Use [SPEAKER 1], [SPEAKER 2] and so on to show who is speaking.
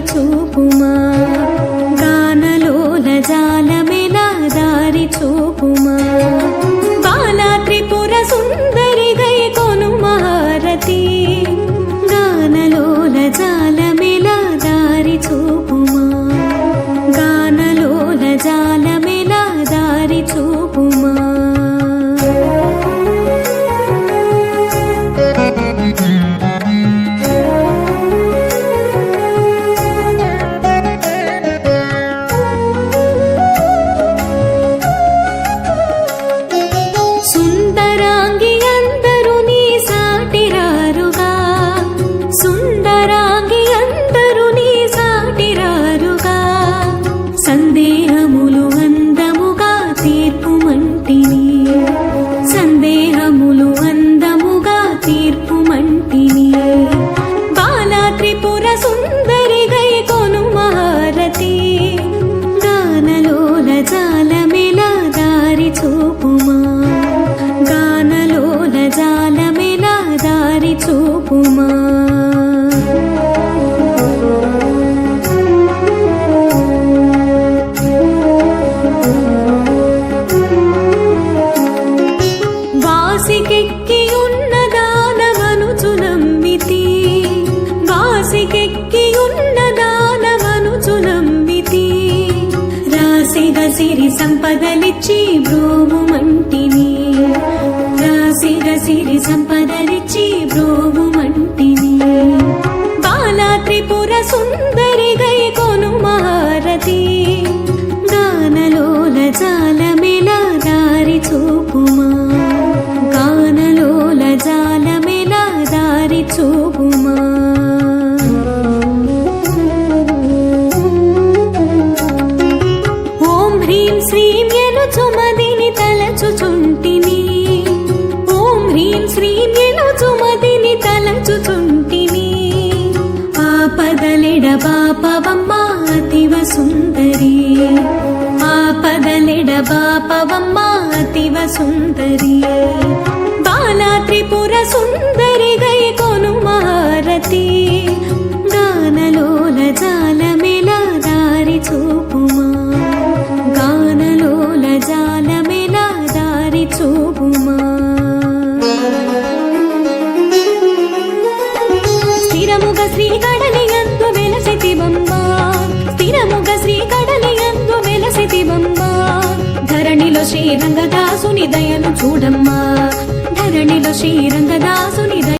[SPEAKER 1] చూపుమా? గానలోల జాలమెలా దారి చూపుమా? చూపుమా వాసికెక్కి ఉన్న దానమనుచు వాసికెక్కి ఉన్న దానమనుచు రాసిగ సిరి సంపదలిచ్చి బ్రోము రాసిగ సిరి సంపదలిచ్చి బ్రోము శ్రీం తలచుచుంటిని. ఓం హ్రీం శ్రీం ఎనుచుమదిని తలచుచుంటిని. ఆపదలెడ పాపవమ్మ అతివ సుందరి. ఆపదలెడ పాపవమ్మ అతివ సుందరి. స్థిరముగ శ్రీ కడలియందు వెలసితివమ్మ స్థిరముగ శ్రీ కడలియందు ధరణిలో శ్రీరంగదాసుని దయను చూడమ్మా. ధరణిలో శ్రీరంగదాసుని దయ